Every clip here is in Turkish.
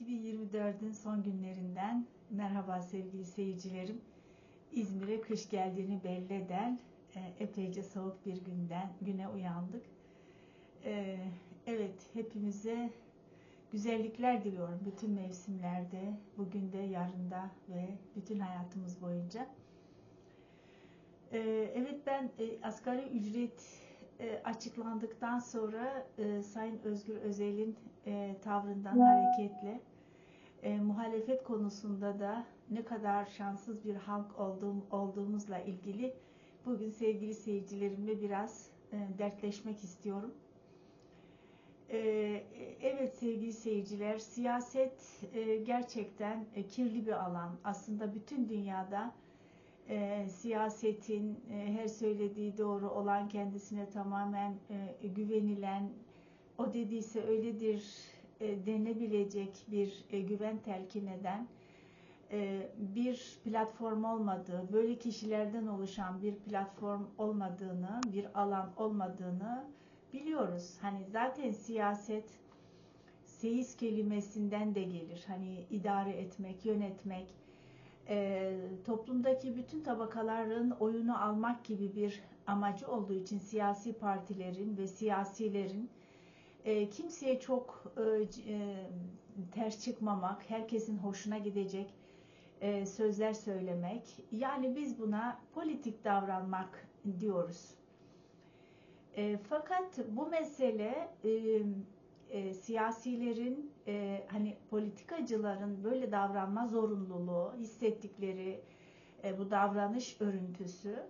2024'ün son günlerinden merhaba sevgili seyircilerim. İzmir'e kış geldiğini belli eden e, epeyce soğuk bir günden güne uyandık. E, evet hepimize güzellikler diliyorum bütün mevsimlerde, bugün de, yarında ve bütün hayatımız boyunca. E, evet ben asgari ücret açıklandıktan sonra Sayın Özgür Özel'in tavrından hareketle e, muhalefet konusunda da ne kadar şanssız bir halk olduğum, olduğumuzla ilgili bugün sevgili seyircilerimle biraz e, dertleşmek istiyorum. E, evet sevgili seyirciler, siyaset e, gerçekten e, kirli bir alan. Aslında bütün dünyada e, siyasetin e, her söylediği doğru olan, kendisine tamamen e, güvenilen, o dediyse öyledir e, denilebilecek bir e, güven telkin eden e, bir platform olmadığı, böyle kişilerden oluşan bir platform olmadığını, bir alan olmadığını biliyoruz. Hani zaten siyaset seyis kelimesinden de gelir. Hani idare etmek, yönetmek, e, toplumdaki bütün tabakaların oyunu almak gibi bir amacı olduğu için siyasi partilerin ve siyasilerin e, kimseye çok e, e, ters çıkmamak, herkesin hoşuna gidecek e, sözler söylemek. Yani biz buna politik davranmak diyoruz. E, fakat bu mesele e, e, siyasilerin, e, hani politikacıların böyle davranma zorunluluğu, hissettikleri e, bu davranış örüntüsü,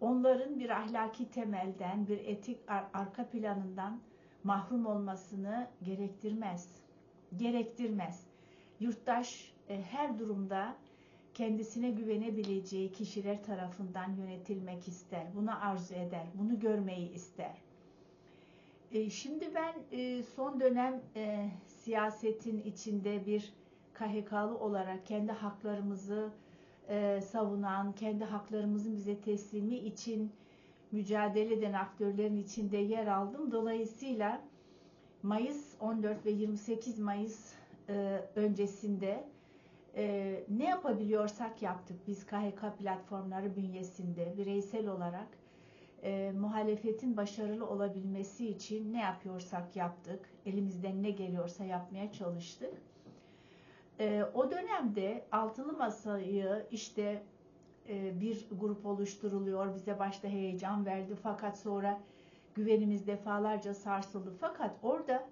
onların bir ahlaki temelden, bir etik ar arka planından mahrum olmasını gerektirmez. Gerektirmez. Yurttaş e, her durumda kendisine güvenebileceği kişiler tarafından yönetilmek ister. Bunu arzu eder. Bunu görmeyi ister. E, şimdi ben e, son dönem e, siyasetin içinde bir KHK'lı olarak kendi haklarımızı e, savunan, kendi haklarımızın bize teslimi için mücadele eden aktörlerin içinde yer aldım. Dolayısıyla Mayıs 14 ve 28 Mayıs e, öncesinde e, ne yapabiliyorsak yaptık biz KHK platformları bünyesinde bireysel olarak e, muhalefetin başarılı olabilmesi için ne yapıyorsak yaptık. Elimizden ne geliyorsa yapmaya çalıştık. E, o dönemde altılı masayı işte e, bir grup oluşturuluyor. Bize başta heyecan verdi fakat sonra güvenimiz defalarca sarsıldı. Fakat orada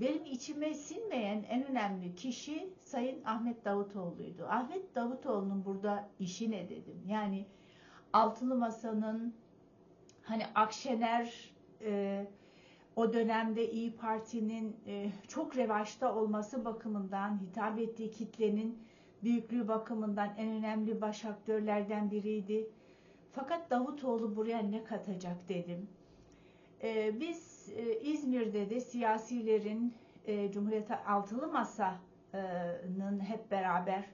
benim içime sinmeyen en önemli kişi Sayın Ahmet Davutoğlu'ydu. Ahmet Davutoğlu'nun burada işi ne dedim. Yani Altılı Masa'nın hani Akşener e, o dönemde İyi Parti'nin e, çok revaçta olması bakımından hitap ettiği kitlenin büyüklüğü bakımından en önemli baş aktörlerden biriydi. Fakat Davutoğlu buraya ne katacak dedim. Ee, biz e, İzmir'de de siyasilerin e, Cumhuriyet Altılı Masa'nın hep beraber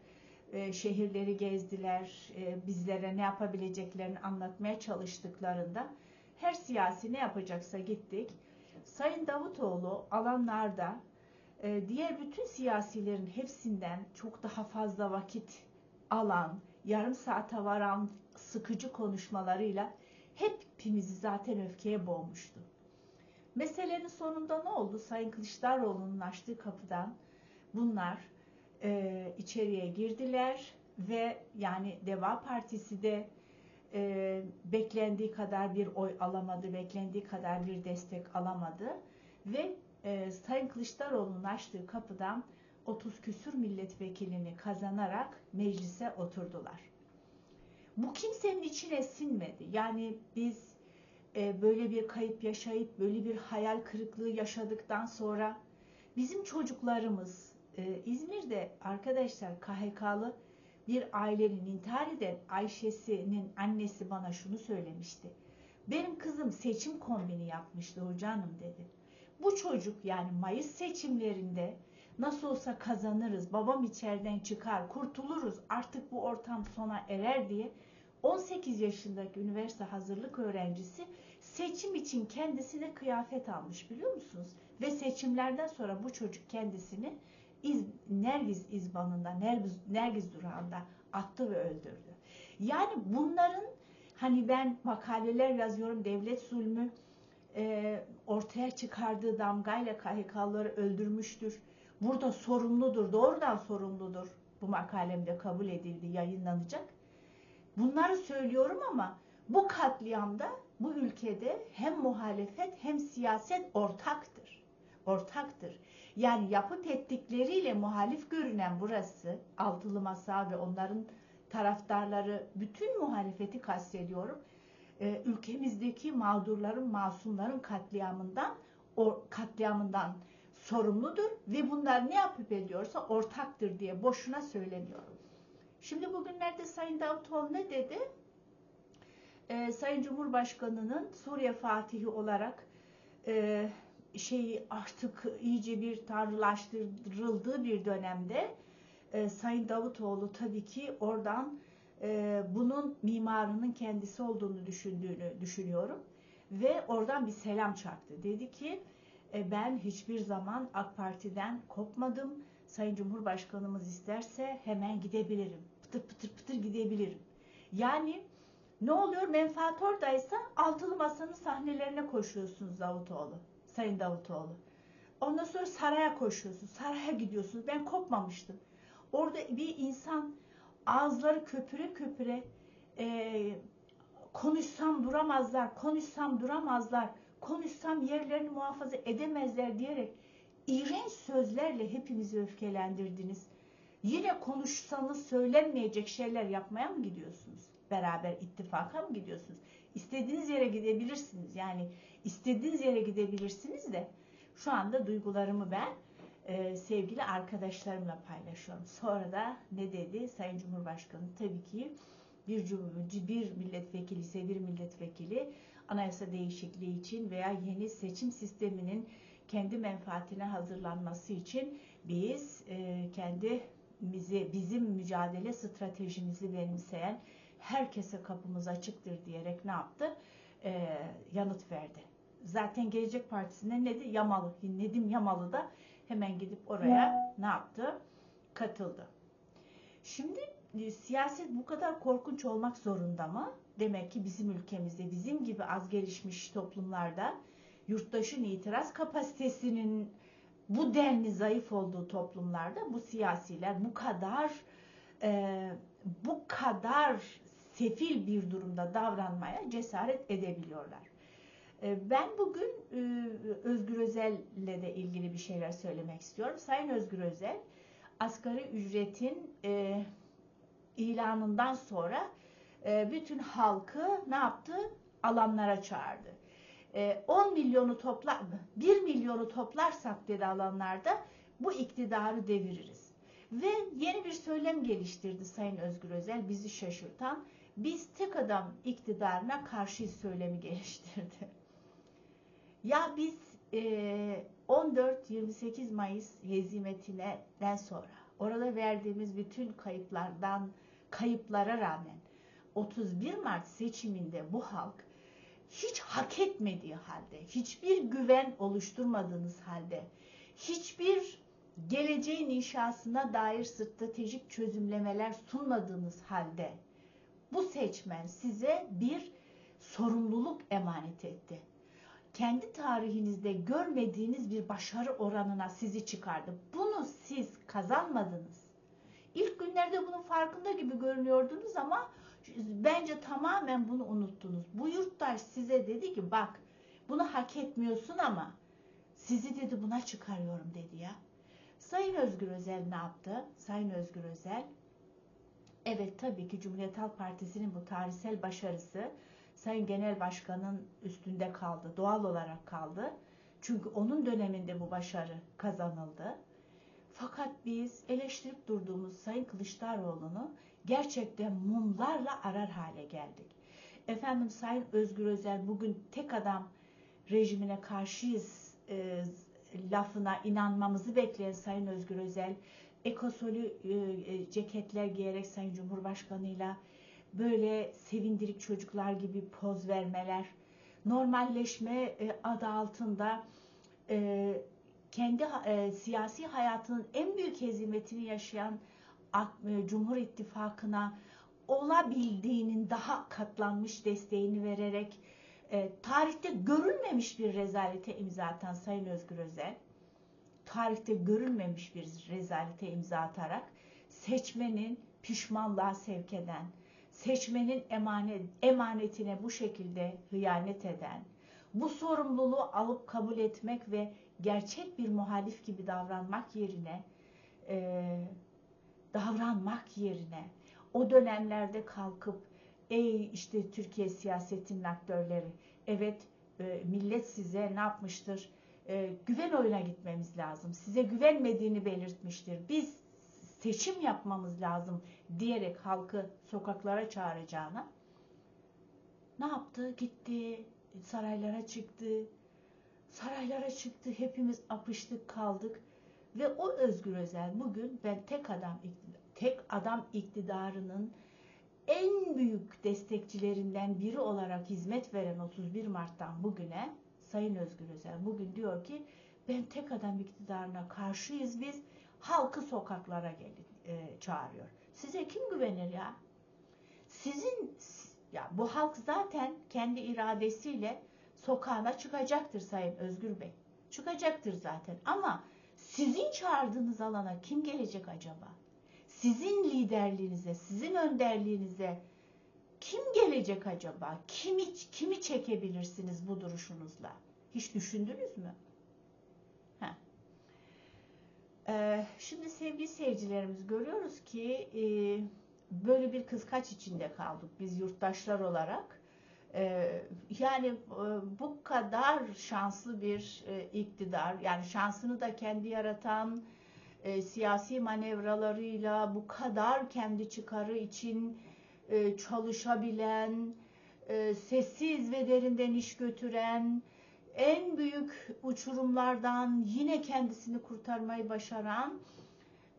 e, şehirleri gezdiler, e, bizlere ne yapabileceklerini anlatmaya çalıştıklarında her siyasi ne yapacaksa gittik. Sayın Davutoğlu alanlarda ee, diğer bütün siyasilerin hepsinden çok daha fazla vakit alan, yarım saate varan sıkıcı konuşmalarıyla hepimizi zaten öfkeye boğmuştu. Meselenin sonunda ne oldu? Sayın Kılıçdaroğlu'nun açtığı kapıdan bunlar e, içeriye girdiler ve yani Deva Partisi de e, beklendiği kadar bir oy alamadı, beklendiği kadar bir destek alamadı ve e, Sayın Kılıçdaroğlu'nun açtığı kapıdan 30 küsür milletvekilini kazanarak meclise oturdular. Bu kimsenin içine sinmedi. Yani biz e, böyle bir kayıp yaşayıp böyle bir hayal kırıklığı yaşadıktan sonra bizim çocuklarımız e, İzmir'de arkadaşlar KHK'lı bir ailenin intihar eden Ayşe'sinin annesi bana şunu söylemişti. Benim kızım seçim kombini yapmıştı hocanım dedi bu çocuk yani Mayıs seçimlerinde nasıl olsa kazanırız, babam içeriden çıkar, kurtuluruz, artık bu ortam sona erer diye 18 yaşındaki üniversite hazırlık öğrencisi seçim için kendisine kıyafet almış biliyor musunuz? Ve seçimlerden sonra bu çocuk kendisini İz, Nergiz İzbanı'nda, Nergiz, Nergiz durağında attı ve öldürdü. Yani bunların hani ben makaleler yazıyorum devlet zulmü e, ortaya çıkardığı damgayla KHK'ları öldürmüştür. Burada sorumludur, doğrudan sorumludur. Bu makalemde kabul edildi, yayınlanacak. Bunları söylüyorum ama bu katliamda bu ülkede hem muhalefet hem siyaset ortaktır. Ortaktır. Yani yapıp ettikleriyle muhalif görünen burası, altılı masa ve onların taraftarları, bütün muhalefeti kastediyorum. Ee, ülkemizdeki mağdurların, masumların katliamından, o katliamından sorumludur ve bunlar ne yapıp ediyorsa ortaktır diye boşuna söylemiyorum. Şimdi bugünlerde Sayın Davutoğlu ne dedi? Ee, Sayın Cumhurbaşkanı'nın Suriye Fatihi olarak e, şeyi artık iyice bir tanrılaştırıldığı bir dönemde e, Sayın Davutoğlu tabii ki oradan e, bunun mimarının kendisi olduğunu düşündüğünü düşünüyorum ve oradan bir selam çaktı. Dedi ki e, ben hiçbir zaman AK Parti'den kopmadım. Sayın Cumhurbaşkanımız isterse hemen gidebilirim. Pıtır pıtır pıtır gidebilirim. Yani ne oluyor? Menfaat oradaysa altılı masanın sahnelerine koşuyorsunuz Davutoğlu. Sayın Davutoğlu. Ondan sonra saraya koşuyorsunuz. Saraya gidiyorsunuz. Ben kopmamıştım. Orada bir insan ağızları köpüre köpüre e, konuşsam duramazlar, konuşsam duramazlar, konuşsam yerlerini muhafaza edemezler diyerek iğrenç sözlerle hepimizi öfkelendirdiniz. Yine konuşsanız söylenmeyecek şeyler yapmaya mı gidiyorsunuz? Beraber ittifaka mı gidiyorsunuz? İstediğiniz yere gidebilirsiniz. Yani istediğiniz yere gidebilirsiniz de şu anda duygularımı ben e, sevgili arkadaşlarımla paylaşıyorum. Sonra da ne dedi Sayın Cumhurbaşkanı? Tabii ki bir, bir milletvekili ise bir milletvekili anayasa değişikliği için veya yeni seçim sisteminin kendi menfaatine hazırlanması için biz e, kendimizi, bizim mücadele stratejimizi benimseyen herkese kapımız açıktır diyerek ne yaptı? E, yanıt verdi. Zaten Gelecek Partisi'ne ne dedi? Yamalı. Nedim Yamalı da hemen gidip oraya ne yaptı? Katıldı. Şimdi e, siyaset bu kadar korkunç olmak zorunda mı? Demek ki bizim ülkemizde, bizim gibi az gelişmiş toplumlarda yurttaşın itiraz kapasitesinin bu denli zayıf olduğu toplumlarda bu siyasiler bu kadar e, bu kadar sefil bir durumda davranmaya cesaret edebiliyorlar. E, ben bugün e, Özgür Özel'le de ilgili bir şeyler söylemek istiyorum. Sayın Özgür Özel, asgari ücretin e, ilanından sonra bütün halkı ne yaptı? Alanlara çağırdı. 10 milyonu topla 1 milyonu toplarsak dedi alanlarda bu iktidarı deviririz. Ve yeni bir söylem geliştirdi Sayın Özgür Özel bizi şaşırtan. Biz tek adam iktidarına karşı söylemi geliştirdi. Ya biz e, 14-28 Mayıs hezimetinden sonra orada verdiğimiz bütün kayıplardan kayıplara rağmen 31 Mart seçiminde bu halk hiç hak etmediği halde, hiçbir güven oluşturmadığınız halde, hiçbir geleceğin inşasına dair stratejik çözümlemeler sunmadığınız halde bu seçmen size bir sorumluluk emanet etti kendi tarihinizde görmediğiniz bir başarı oranına sizi çıkardı. Bunu siz kazanmadınız. İlk günlerde bunun farkında gibi görünüyordunuz ama bence tamamen bunu unuttunuz. Bu yurttaş size dedi ki bak bunu hak etmiyorsun ama sizi dedi buna çıkarıyorum dedi ya. Sayın Özgür Özel ne yaptı? Sayın Özgür Özel evet tabii ki Cumhuriyet Halk Partisi'nin bu tarihsel başarısı Sayın Genel Başkan'ın üstünde kaldı. Doğal olarak kaldı. Çünkü onun döneminde bu başarı kazanıldı. Fakat biz eleştirip durduğumuz Sayın Kılıçdaroğlu'nu gerçekten mumlarla arar hale geldik. Efendim Sayın Özgür Özel bugün tek adam rejimine karşıyız e, lafına inanmamızı bekleyen Sayın Özgür Özel ekosolü e, e, ceketler giyerek Sayın Cumhurbaşkanı'yla böyle sevindirik çocuklar gibi poz vermeler, normalleşme e, adı altında e, kendi e, siyasi hayatının en büyük hezimetini yaşayan Cumhur İttifakı'na olabildiğinin daha katlanmış desteğini vererek tarihte görülmemiş bir rezalete imza atan Sayın Özgür Özel, tarihte görülmemiş bir rezalete imza atarak seçmenin pişmanlığa sevk eden, seçmenin emanet, emanetine bu şekilde hıyanet eden, bu sorumluluğu alıp kabul etmek ve gerçek bir muhalif gibi davranmak yerine e, davranmak yerine o dönemlerde kalkıp ey işte Türkiye siyasetinin aktörleri evet e, millet size ne yapmıştır? E, güven oyuna gitmemiz lazım. Size güvenmediğini belirtmiştir. Biz seçim yapmamız lazım diyerek halkı sokaklara çağıracağına ne yaptı? Gitti saraylara çıktı. Saraylara çıktı hepimiz apıştık kaldık ve o Özgür Özel bugün ben tek adam tek adam iktidarının en büyük destekçilerinden biri olarak hizmet veren 31 Mart'tan bugüne Sayın Özgür Özel bugün diyor ki ben tek adam iktidarına karşıyız biz halkı sokaklara gelin e, çağırıyor. Size kim güvenir ya? Sizin ya bu halk zaten kendi iradesiyle sokağına çıkacaktır Sayın Özgür Bey. Çıkacaktır zaten ama sizin çağırdığınız alana kim gelecek acaba? Sizin liderliğinize, sizin önderliğinize kim gelecek acaba? Kimi kimi çekebilirsiniz bu duruşunuzla? Hiç düşündünüz mü? Şimdi sevgili seyircilerimiz görüyoruz ki e, böyle bir kıskaç içinde kaldık biz yurttaşlar olarak. Ee, yani e, bu kadar şanslı bir e, iktidar, yani şansını da kendi yaratan, e, siyasi manevralarıyla bu kadar kendi çıkarı için e, çalışabilen, e, sessiz ve derinden iş götüren, en büyük uçurumlardan yine kendisini kurtarmayı başaran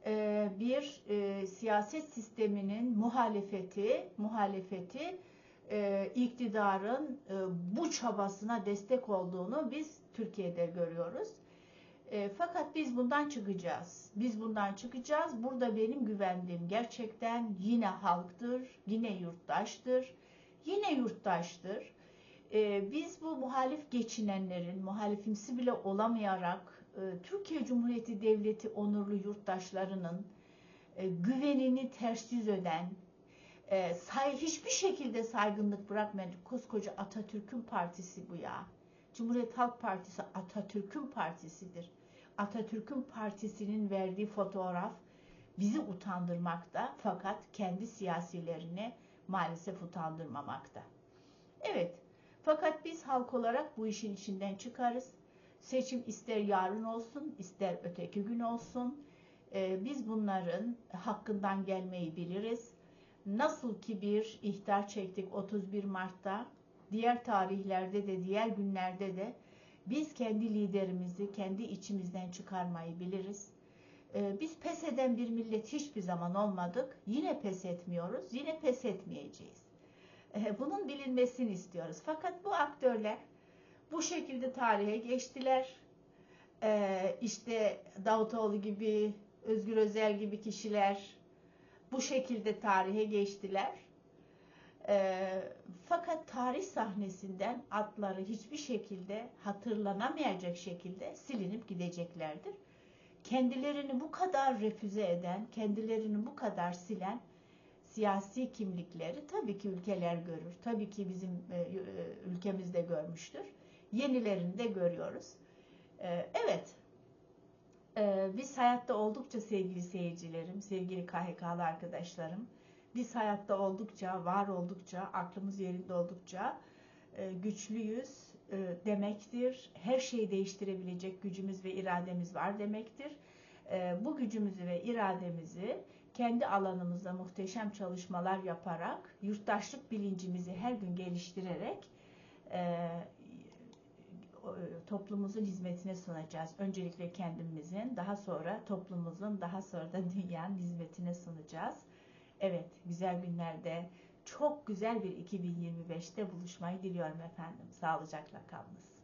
e, bir e, siyaset sisteminin muhalefeti, muhalefeti e, iktidarın bu çabasına destek olduğunu biz Türkiye'de görüyoruz. Fakat biz bundan çıkacağız. Biz bundan çıkacağız. Burada benim güvendiğim gerçekten yine halktır, yine yurttaştır, yine yurttaştır. E, biz bu muhalif geçinenlerin, muhalifimsi bile olamayarak e, Türkiye Cumhuriyeti Devleti onurlu yurttaşlarının e, güvenini ters yüz eden, e, say, hiçbir şekilde saygınlık bırakmayan koskoca Atatürk'ün partisi bu ya. Cumhuriyet Halk Partisi Atatürk'ün partisidir. Atatürk'ün partisinin verdiği fotoğraf bizi utandırmakta fakat kendi siyasilerini maalesef utandırmamakta. Evet, fakat biz halk olarak bu işin içinden çıkarız. Seçim ister yarın olsun, ister öteki gün olsun. Ee, biz bunların hakkından gelmeyi biliriz. Nasıl ki bir ihtar çektik 31 Mart'ta, diğer tarihlerde de, diğer günlerde de biz kendi liderimizi kendi içimizden çıkarmayı biliriz. Ee, biz pes eden bir millet hiçbir zaman olmadık. Yine pes etmiyoruz, yine pes etmeyeceğiz. Bunun bilinmesini istiyoruz. Fakat bu aktörler bu şekilde tarihe geçtiler. İşte Davutoğlu gibi, Özgür Özel gibi kişiler bu şekilde tarihe geçtiler. Fakat tarih sahnesinden adları hiçbir şekilde hatırlanamayacak şekilde silinip gideceklerdir. Kendilerini bu kadar refüze eden, kendilerini bu kadar silen siyasi kimlikleri tabii ki ülkeler görür. Tabii ki bizim e, ülkemizde görmüştür. Yenilerini de görüyoruz. E, evet, e, biz hayatta oldukça sevgili seyircilerim, sevgili KHK'lı arkadaşlarım, biz hayatta oldukça, var oldukça, aklımız yerinde oldukça e, güçlüyüz e, demektir. Her şeyi değiştirebilecek gücümüz ve irademiz var demektir. E, bu gücümüzü ve irademizi kendi alanımızda muhteşem çalışmalar yaparak, yurttaşlık bilincimizi her gün geliştirerek toplumumuzun hizmetine sunacağız. Öncelikle kendimizin, daha sonra toplumumuzun, daha sonra da dünyanın hizmetine sunacağız. Evet, güzel günlerde çok güzel bir 2025'te buluşmayı diliyorum efendim. Sağlıcakla kalınız.